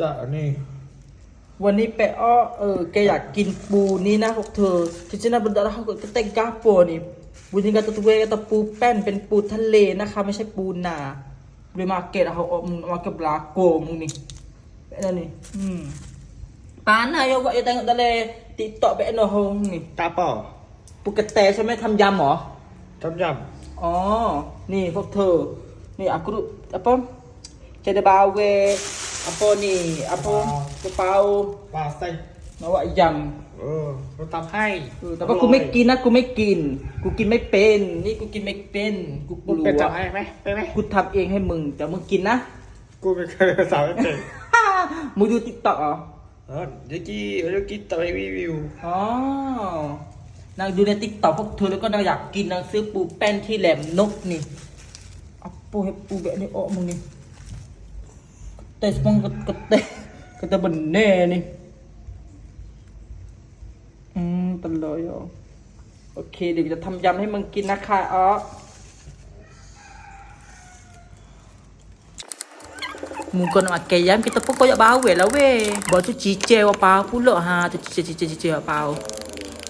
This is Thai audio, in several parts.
จะนี่วันนี้แปะอ้อเออแกอยากกินปูนี่นะพวกเธอที่ฉันบรรดาเขาก็แต่งกาโปนี่ปูนี่ก็ตัวเวก็ตะปูแป้นเป็นปูทะเลนะคะ ไม่ใช่ปูนาเวมาเก็ตเขาเอามาเก็บลาโกมึงนี่เป็นอะไรนี่อืมปานนายกว่าจะแต่งทะเลติดต่อไปเอ็นโฮงนี่ตาเปล่าปูกระแตใช่ไหมทำยำเหรอทำยอ๋อนี่พวกเธอ นี่ aku tu apa? Kita bawa apa ni? Apa? Kepau ำปลาใส่ bawa ayam. เออเราทำให้เออแต่ว่ากูไม่กินนะกูไม่กิน กูกินไม่เป็น นี่กูกินไม่เป็นกูกมึงลัเป็นวทำให้ไหมไปไหมกูทำเองให้มึงแต่มึงกินนะ กูไม่เคยสาวไม่เป็นมึงดูติ๊กต็อกเหรอเออเดี๋ยวกี้เดี๋ยวกี้ต่อไปรีวิวอ๋อนางดูในติ๊กต็อกพวกเธอแล้วก็นางอยากกินนางซื้อปูแป้นที่แหลมนกนี่เอาปูให้ปูแบบนี้ออกมึงนี่ แต่สปองก็เตะก็จะบันแน่นี่อืมตลอยอะโอเค เดี๋ยวจะทำยำให้มึงกินนะคะอ๋อมึงก็นมาแกย้มกินตะปุกก็อย่าบาเวแล้วเว้บอจุจีเจว่าเปล่าพูดเลอะฮาจุจีเจจีเจว่าเปล่า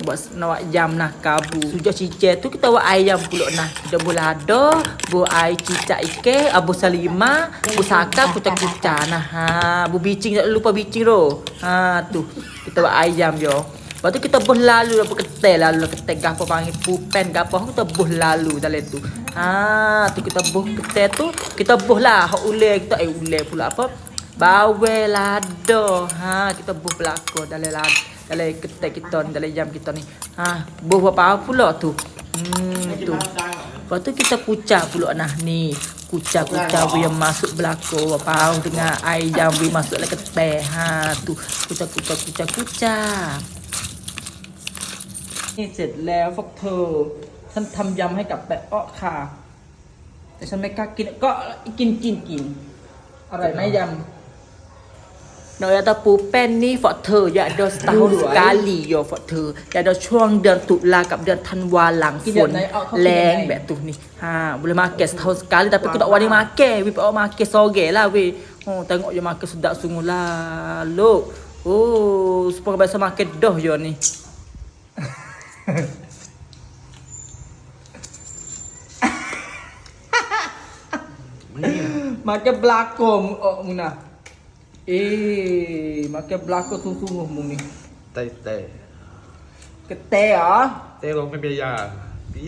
Buat nak ayam nah kabu. Sujak cicir tu kita buat ayam pula nah. Kita boleh ada, buat air cicak ike, abu salima, bu saka kucak kucak nah ha. Bu bicing tak lupa bicing tu. Ha tu. Kita buat ayam yo. Lepas tu kita buh lalu apa ketel lalu ketel gapo panggil pupen gapo kita buh lalu dalam tu. Ha tu kita buh ketel tu kita buh lah hak ule kita eh ule pula apa bawel lado. Ha kita buh belako dalam lado dalam ketel kita ni dalam jam kita ni. Ha buh apa pula tu. Hmm tu. Lepas tu kita kucak pula nah ni. Kucak-kucak yang masuk belako apa dengan air jam we masuk dalam ketel. Ha tu kucak-kucak kucak-kucak. นี่เสร็จแล้วพวกเธอฉันทำยำให้กับแปะอ้อค่ะ แต่ฉันไม่กล้ากินก็กินกินกินอร่อยไหมยำ Nói ada pulpen ni for เธอ ya ada setahun sekali yo for เธอ ya ada ช่วงเดือนตุลากับเดือนธันวาหลังฝนแรงแบบตุนี่ha boleh makan setahun sekali tapi aku tak wani makan we pak makan soge lah we oh tengok je makan sedap sungguh lah look oh supaya biasa makan dah yo ni Makan belakang oh muna. Ê, mà cái black có sung sung không mùng Tê tê. Cái tê hả? Tê luôn cái bây giờ Tí